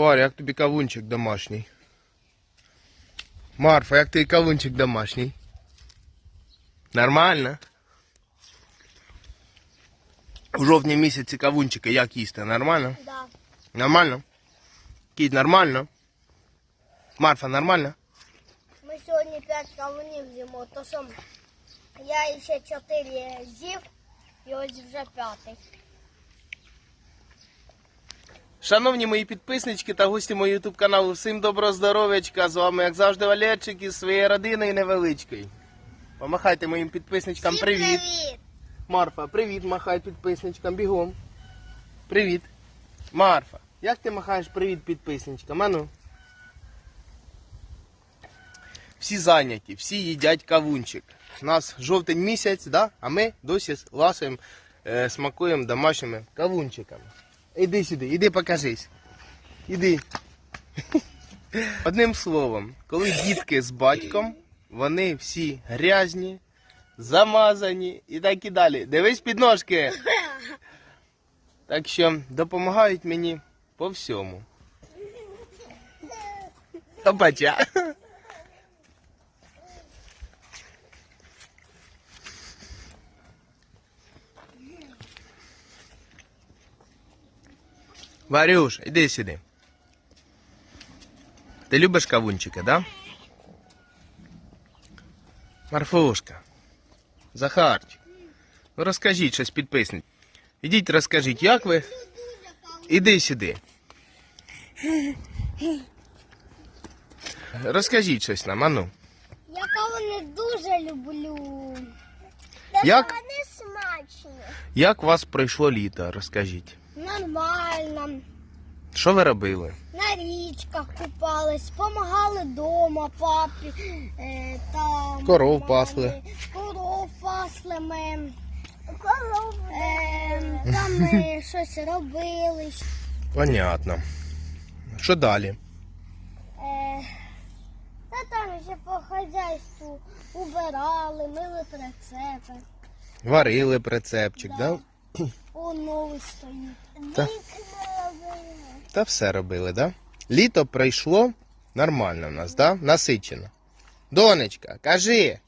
Варя, як тобі кавунчик домашній? Марфа, як тобі кавунчик домашній? Нормально? У жовтні місяці кавунчики як їсти? Нормально? Да. Нормально? Кіт, нормально? Марфа, нормально? Ми сьогодні 5 кавунів з'їмо, то що я ще 4 з'їв і ось вже п'ятий. Шановні мої підписнички та гості мого ютуб каналу, всім доброго здоров'ячка. З вами, як завжди, Валерчик із своєю родиною невеличкою. Помахайте моїм підписничкам Всім привіт. привіт! Марфа, привіт, махай підписничкам, бігом. Привіт. Марфа, як ти махаєш привіт підписничкам? Ану? Всі зайняті, всі їдять кавунчик. У нас жовтень місяць, да? а ми досі ласуємо, е, смакуємо домашніми кавунчиками. Іди сюди, іди покажись. Іди. Одним словом, коли дітки з батьком, вони всі грязні, замазані і так і далі. Дивись під ножки. Так що допомагають мені по всьому. Опача. Варюш, іди сюди. Ти любиш кавунчики, да? Марфушка. Захарчик. Ну розкажіть щось підписник. Ідіть розкажіть, як ви. Іди сюди. Розкажіть щось нам, ану. Я кавуни дуже люблю. Як? Вони смачні. Як у вас пройшло літо? Розкажіть. Нормально. Що ви робили? На річках купались, допомагали вдома папі. Е, та Коров мамі. пасли. Коров пасли ми. Е, там ми щось робили. Понятно. Що далі? Е, та там ще по хазяйству убирали, мили прицепи. Варили прицепчик, да? О, новий стоїть. Та. Та все робили, да? Літо пройшло нормально в нас, да? Насичено. Донечка, кажи.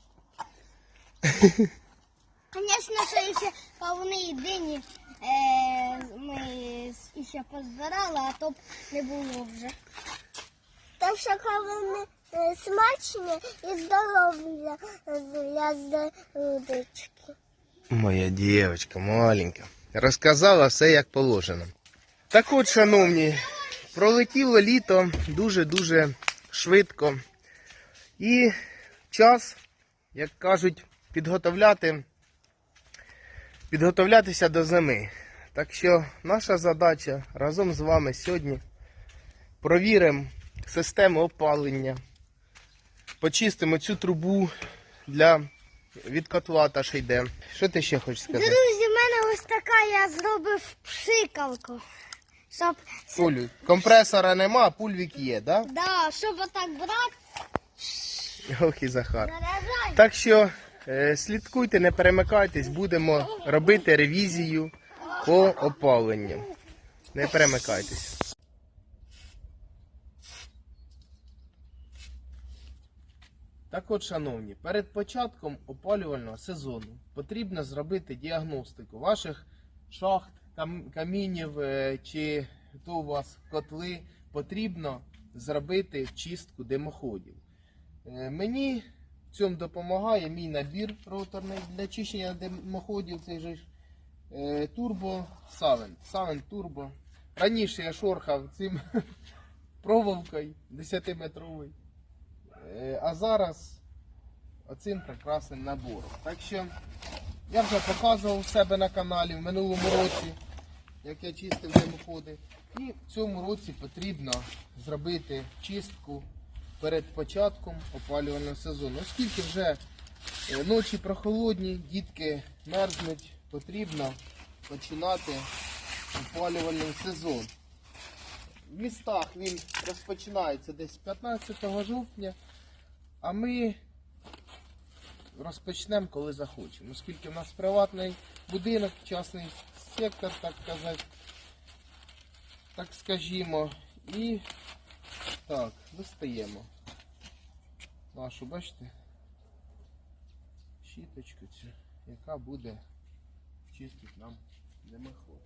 Звісно, що ще кавуни і дині е, ми ще позбирали, а то б не було вже. Так що кавуни е, смачні і здорові для, для здоров'ячки. Моя дівчинка маленька. Розказала все як положено. Так от, шановні, пролетіло літо дуже-дуже швидко. І час, як кажуть, підготовляти, підготовлятися до зими. Так що наша задача разом з вами сьогодні провіримо систему опалення, почистимо цю трубу для від котла та що йде. Що ти ще хочеш сказати? Друзі, в мене ось така я зробив пшикалку. Щоб, Пулю. Компресора нема, а пульвік є, да? да, щоб отак брати, Ох і Захар. заряджати. Так що е, слідкуйте, не перемикайтесь, будемо робити ревізію по опаленню. Не перемикайтесь. Так от, шановні, перед початком опалювального сезону потрібно зробити діагностику ваших шахт, кам- камінів е, чи то у вас котли. Потрібно зробити чистку димоходів. Е, Мені в цьому допомагає мій набір роторний для чищення димоходів. Же ж е, Turbo Savent. Savent Turbo. Раніше я шорхав цим проволокою 10-метровою. Е, А зараз оцим прекрасним набором. Так що я вже показував у себе на каналі в минулому році, як я чистив димоходи. І в цьому році потрібно зробити чистку перед початком опалювального сезону. Оскільки вже е, ночі прохолодні, дітки мерзнуть, потрібно починати опалювальний сезон. В містах він розпочинається десь 15 жовтня, а ми розпочнемо, коли захочемо. Оскільки в нас приватний будинок, частний сектор, так сказати, так скажімо. І так, достаємо нашу, бачите, щіточку цю, яка буде чистити нам димоход.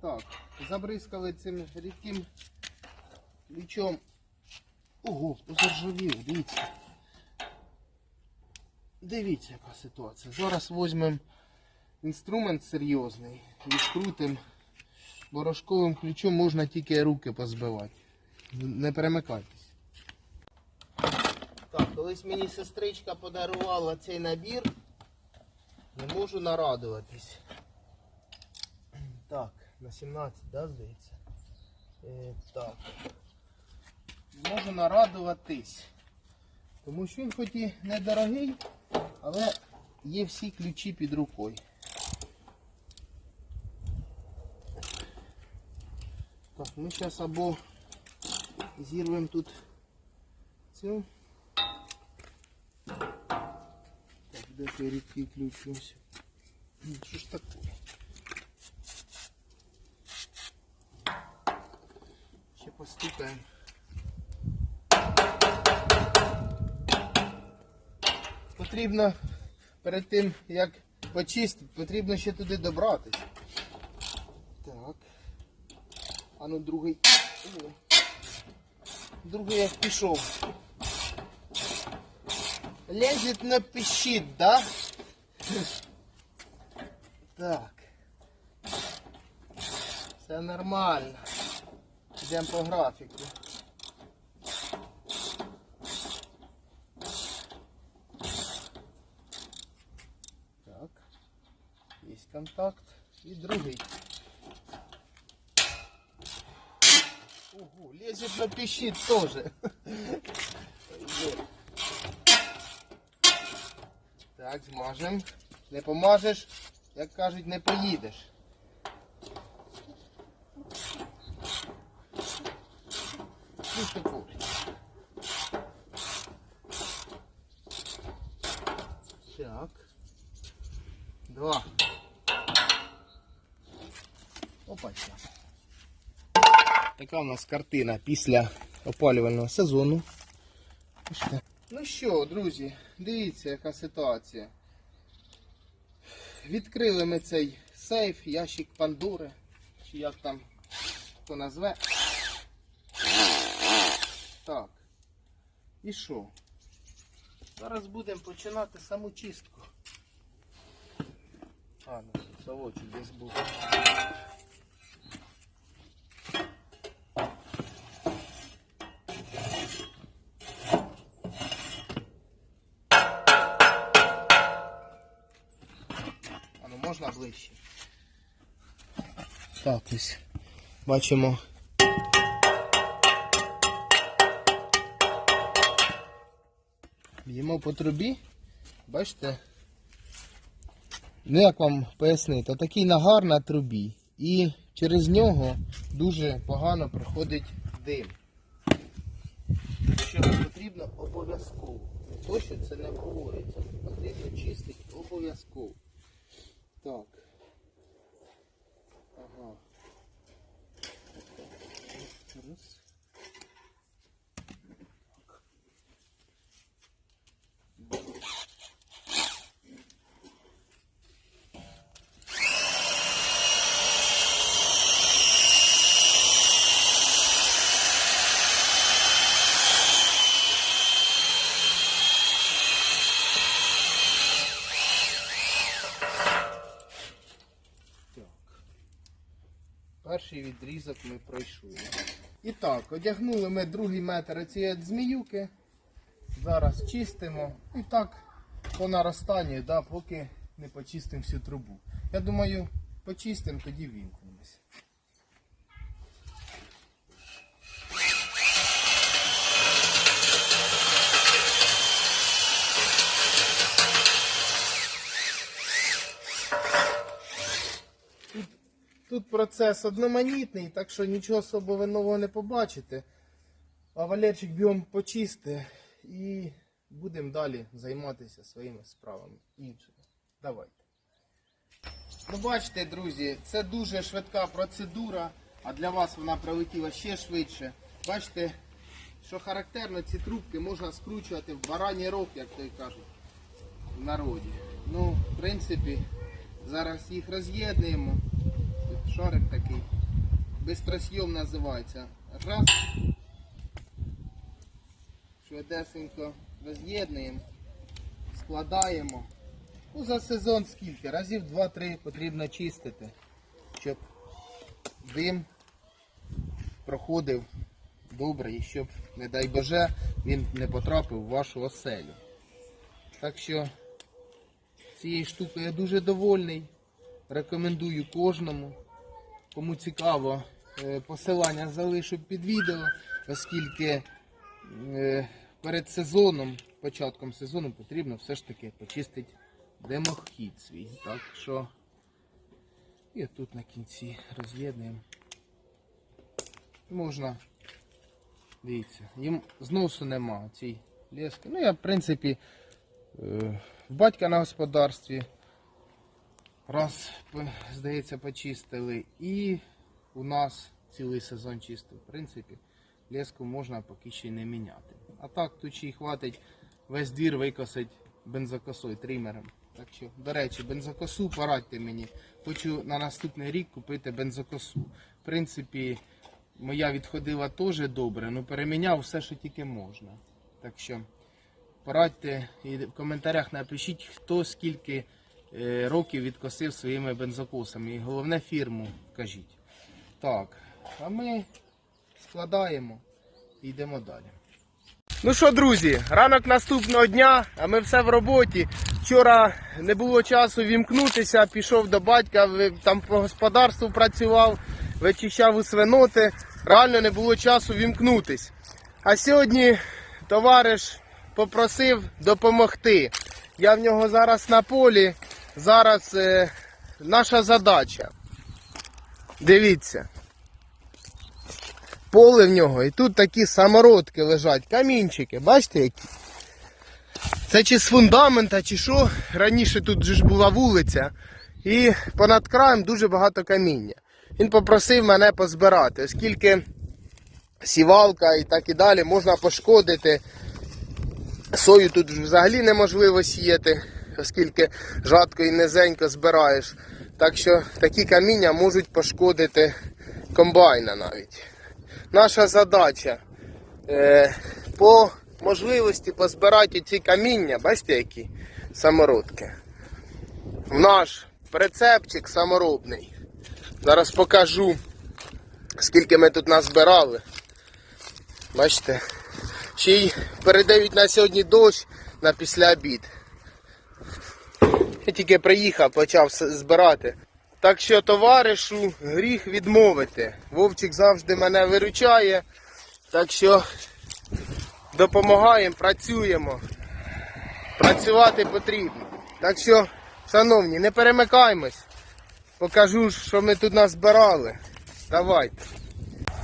Так, забризкали цим рідким ключом. Ого, заржавів, дивіться. Дивіться, яка ситуація. Зараз візьмемо інструмент серйозний і скрутимо. Борошковим ключом можна тільки руки позбивати. Не перемикайтесь. Так, колись мені сестричка подарувала цей набір. Не можу нарадуватись. Так, на 17, да, здається? Е, так. Можу нарадуватись. Тому що він хоч і недорогий, але є всі ключі під рукою. Так, ми зараз або зірвемо тут цю. Так, де той рідкий ключ. Що ж таке? Ще постукаємо. Потрібно перед тим, як почистити, потрібно ще туди добратися. Так. А ну другий. Другий як пішов. Лезет на пищит, да? Так. Все нормально. Йдемо по графіку. Так. Є контакт. І другий. Ого, лезет на пищит тоже. Так, змажем. Не помажеш, як кажуть, не поїдеш. Ну, що курить. Так. Два. Опа, щас. Така у нас картина після опалювального сезону. Ну що, друзі, дивіться, яка ситуація. Відкрили ми цей сейф, ящик Пандори, чи як там хто назве. Так. І що? Зараз будемо починати саму чистку. А, ну, совочок десь був. Можна ближче. Так, ось бачимо. Б'ємо по трубі. Бачите? Ну як вам пояснити, такий нагар на трубі. І через нього дуже погано проходить дим. Що потрібно обов'язково. Не то, що це не говориться. Потрібно чистити обов'язково. Так. Ага. Перший відрізок ми пройшли. І так, одягнули ми другий метр цієї зміюки. Зараз чистимо. І так по наростанню, да, поки не почистимо всю трубу. Я думаю, почистимо, тоді вімкнемось. Тут процес одноманітний, так що нічого особливо нового не побачите. А Валерчик бігом почисти і будемо далі займатися своїми справами іншими. Давайте. Ну, бачите, друзі, це дуже швидка процедура. а для вас вона прилетіла ще швидше. Бачите, що характерно, ці трубки можна скручувати в бараній рог, як то й кажуть в народі. Ну, в принципі, зараз їх роз'єднуємо. Шарик такий. Бистросйом називається. Раз. Швидесенько роз'єднуємо, складаємо. Ну, за сезон скільки? Разів 2-3 потрібно чистити, щоб дим проходив добре і щоб, не дай Боже, він не потрапив в вашу оселю. Так що цією штукою я дуже довольний. Рекомендую кожному. Кому цікаво, е, посилання залишу під відео, оскільки е, перед сезоном, початком сезону, потрібно все ж таки почистити димохід свій. Так що і тут на кінці роз'єднуємо. Можна, дивіться, їм зносу нема цій лески. Ну я в принципі е, в батька на господарстві раз, здається, почистили. І у нас цілий сезон чистив. В принципі, леску можна поки ще не міняти. А так тут ще й хватить весь двір викосить бензокосою, тримером. Так що, до речі, бензокосу порадьте мені. Хочу на наступний рік купити бензокосу. В принципі, моя відходила теж добре, але переміняв все, що тільки можна. Так що порадьте і в коментарях напишіть, хто скільки років відкосив своїми бензокосами. І головне фірму вкажіть. Так, а ми складаємо і йдемо далі. Ну що, друзі, ранок наступного дня, а ми все в роботі. Вчора не було часу вімкнутися, пішов до батька, там по господарству працював, вичищав у свиноти. Реально не було часу вімкнутись. А сьогодні товариш попросив допомогти. Я в нього зараз на полі. Зараз е, наша задача. Дивіться. Поле в нього, і тут такі самородки лежать, камінчики, бачите які? Це чи з фундамента, чи що. Раніше тут ж була вулиця. І понад краєм дуже багато каміння. Він попросив мене позбирати, оскільки сівалка і так і далі можна пошкодити. Сою тут взагалі неможливо сіяти, оскільки жадко і низенько збираєш. Так що такі каміння можуть пошкодити комбайна навіть. Наша задача е, по можливості позбирати ці каміння, бачите які самородки. В наш прицепчик саморобний. Зараз покажу, скільки ми тут назбирали. Бачите? Ще й передають на сьогодні дощ на після обід. Я тільки приїхав, почав збирати. Так що товаришу гріх відмовити. Вовчик завжди мене виручає. Так що допомагаємо, працюємо. Працювати потрібно. Так що, шановні, не перемикаймось. Покажу, що ми тут назбирали. Давайте.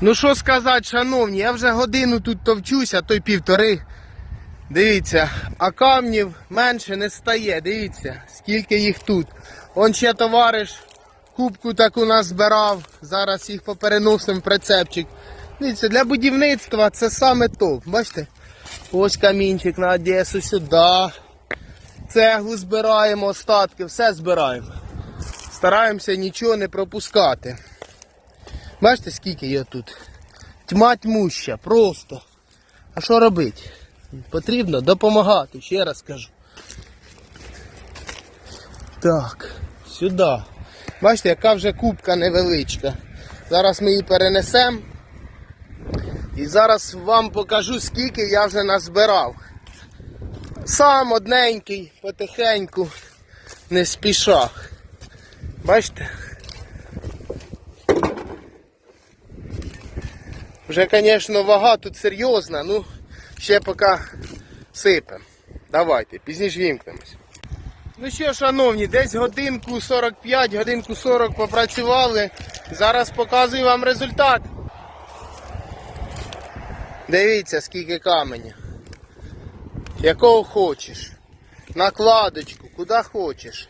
Ну що сказати, шановні, я вже годину тут товчуся, то й півтори. Дивіться, а камнів менше не стає. Дивіться, скільки їх тут. Он ще товариш кубку таку нас збирав. Зараз їх попереносимо в прицепчик. Дивіться, для будівництва це саме топ. Бачите? Ось камінчик на Одесу сюди. Цеглу збираємо, остатки, все збираємо. Стараємося нічого не пропускати. Бачите, скільки є тут? Тьма тьмуща, просто. А що робити? Потрібно допомагати, ще раз кажу. Так, сюди. Бачите, яка вже кубка невеличка. Зараз ми її перенесемо. І зараз вам покажу, скільки я вже назбирав. Сам одненький, потихеньку, не спіша. Бачите? Вже, звісно, вага тут серйозна, ну ще поки сипемо. Давайте, пізніше вімкнемось. Ну що, шановні, десь годинку 45, годинку 40 попрацювали. Зараз показую вам результат. Дивіться, скільки каменя. Якого хочеш. Накладочку, куди хочеш.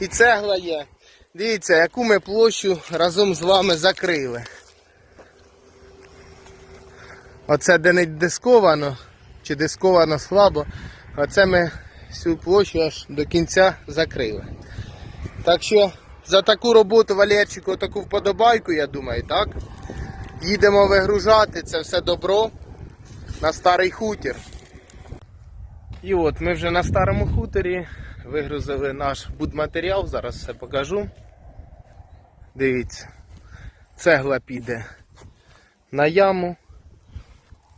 І цегла є. Дивіться, яку ми площу разом з вами закрили. Оце де не дисковано, чи дисковано слабо, оце ми всю площу аж до кінця закрили. Так що за таку роботу Валерчику таку вподобайку, я думаю, так? Їдемо вигружати це все добро на старий хутір. І от ми вже на старому хуторі вигрузили наш будматеріал, зараз все покажу. Дивіться, цегла піде на яму,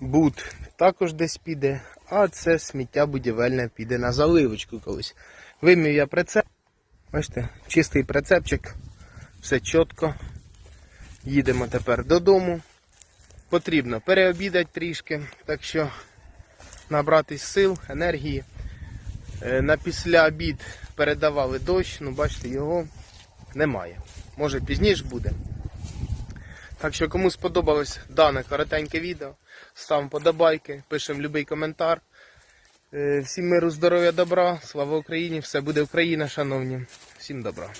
буд також десь піде, а це сміття будівельне піде на заливочку колись. Вимів я прицеп. Бачите, чистий прицепчик, все чітко. Їдемо тепер додому. Потрібно переобідати трішки, так що набратись сил, енергії. Е, На після обід передавали дощ, ну бачите, його немає. Може пізніше буде. Так що кому сподобалось дане коротеньке відео, ставимо подобайки, пишемо будь-який коментар. Е, Всім миру, здоров'я, добра, слава Україні! Все буде Україна, шановні. Всім добра.